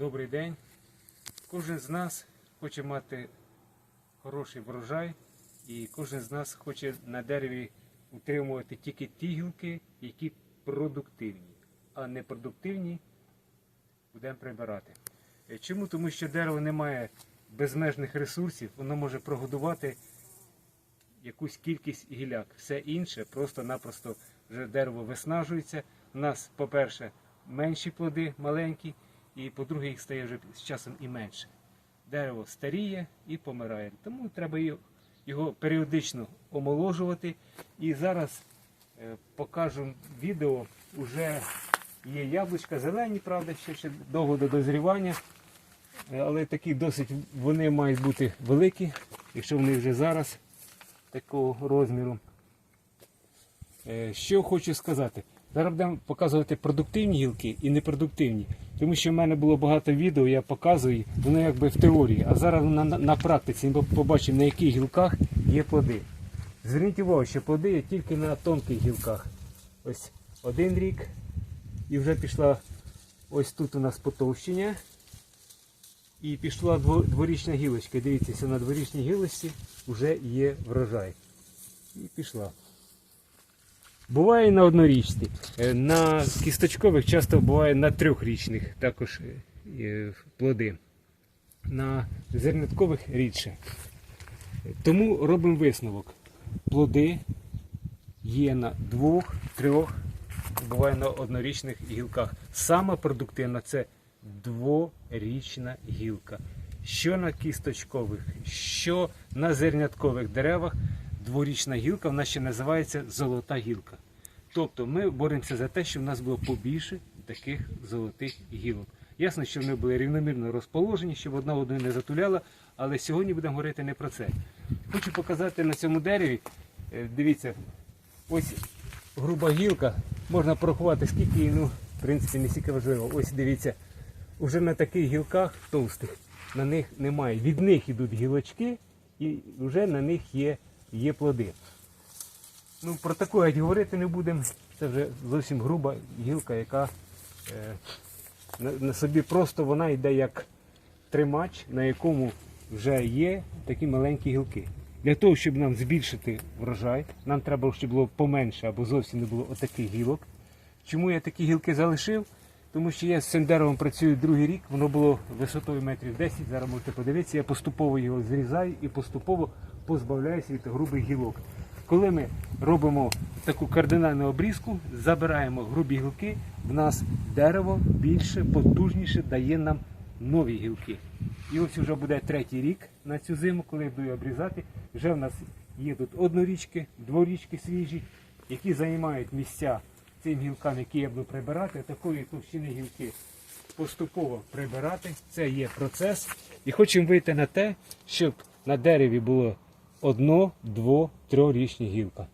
Добрий день. Кожен з нас хоче мати хороший врожай, і кожен з нас хоче на дереві утримувати тільки ті гілки, які продуктивні, а непродуктивні будемо прибирати. Е, Чому? Тому що дерево не має безмежних ресурсів, воно може прогодувати якусь кількість гіляк. Все інше просто-напросто вже дерево виснажується. У нас, по-перше, менші плоди маленькі, і по-друге, їх стає вже з часом і менше. Дерево старіє і помирає. Тому треба його- періодично омоложувати. І зараз е, покажу відео. Уже є яблучка зелені, правда, ще, ще довго до дозрівання. Е, Але такі досить вони мають бути великі, якщо вони вже зараз такого розміру. Е, Що хочу сказати. Зараз будемо показувати продуктивні гілки і непродуктивні. Тому що в мене було багато відео, я показую, воно якби в теорії. А зараз на, на, практиці ми побачимо, на яких гілках є плоди. Зверніть увагу, що плоди є тільки на тонких гілках. Ось один рік. І вже пішла ось тут у нас потовщення. І пішла дворічна гілочка. Дивіться, на дворічній гілочці вже є врожай. І пішла. Буває на однорічці. Е, На кісточкових часто буває на трьохрічних також е, е, плоди. На зерняткових рідше. Тому робимо висновок. Плоди є на двох, трьох, буває на однорічних гілках. Сама продуктивна це дворічна гілка. Що на кісточкових, що на зерняткових деревах, дворічна гілка в нас ще називається золота гілка. Тобто ми боремося за те, щоб в нас було побільше таких золотих гілок. Ясно, що вони були рівномірно розположені, щоб одна одну не затуляла, але сьогодні будемо говорити не про це. Хочу показати на цьому дереві. е, Дивіться, ось груба гілка, можна порахувати, скільки її, ну, в принципі, не стільки важливо. Ось дивіться, уже на таких гілках товстих, на них немає. Від них йдуть гілочки і вже на них є, є плоди. Ну, про таку геть говорити не будемо. Це вже зовсім груба гілка, яка е, на, на собі просто вона йде як тримач, на якому вже є такі маленькі гілки. Для того, щоб нам збільшити врожай, нам треба, щоб було поменше або зовсім не було отаких гілок. Чому я такі гілки залишив? Тому що я з цим деревом працюю другий рік, воно було висотою метрів 10, зараз можете подивитися, я поступово його зрізаю і поступово позбавляюся від грубих гілок. Коли ми робимо таку кардинальну обрізку, забираємо грубі гілки, в нас дерево більше, потужніше дає нам нові гілки. І ось вже буде третій рік на цю зиму, коли я буду обрізати. Вже в нас є тут однорічки, дворічки свіжі, які займають місця цим гілкам, які я буду прибирати, такої товщини гілки поступово прибирати. Це є процес. І хочемо вийти на те, щоб на дереві було одно, дво, трьохрічні гілка.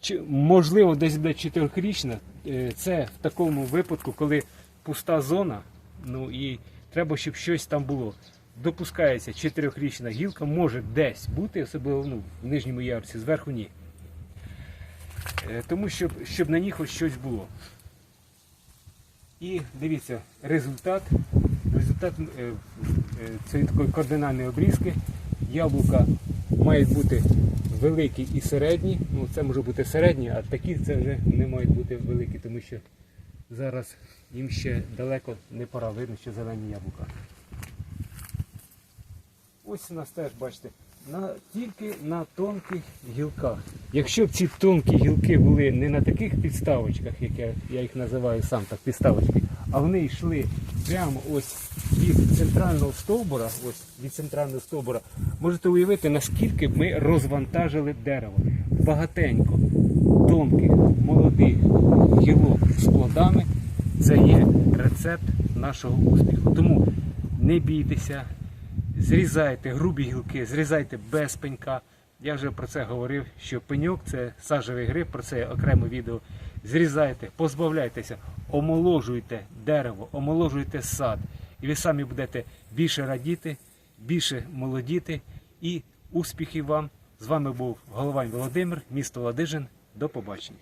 Чи, можливо, десь буде чотирьохрічна. Е, Це в такому випадку, коли пуста зона, ну і треба, щоб щось там було. Допускається чотирьохрічна гілка, може десь бути, особливо ну, в нижньому ярусі, зверху ні. Е, Тому щоб, щоб на них хоч щось було. І дивіться, результат, результат е, цієї такої кардинальної обрізки. Яблука мають бути великі і середні. Ну, це може бути середні, а такі це вже не мають бути великі, тому що зараз їм ще далеко не пора видно, що зелені яблука. Ось у нас теж, бачите, на, тільки на тонких гілках. Якщо б ці тонкі гілки були не на таких підставочках, як я, я їх називаю сам так підставочки, а вони йшли прямо ось від центрального стовбура, ось від центрального стовбура, можете уявити, наскільки ми розвантажили дерево. Багатенько, тонких, молодих гілок з плодами це є рецепт нашого успіху. Тому не бійтеся, зрізайте грубі гілки, зрізайте без пенька. Я вже про це говорив, що пеньок це сажевий гриб, про це окреме відео. Зрізайте, позбавляйтеся, омоложуйте дерево, омоложуйте сад. І ви самі будете більше радіти, більше молодіти і успіхів вам. З вами був Головань Володимир, місто Ладижин. До побачення.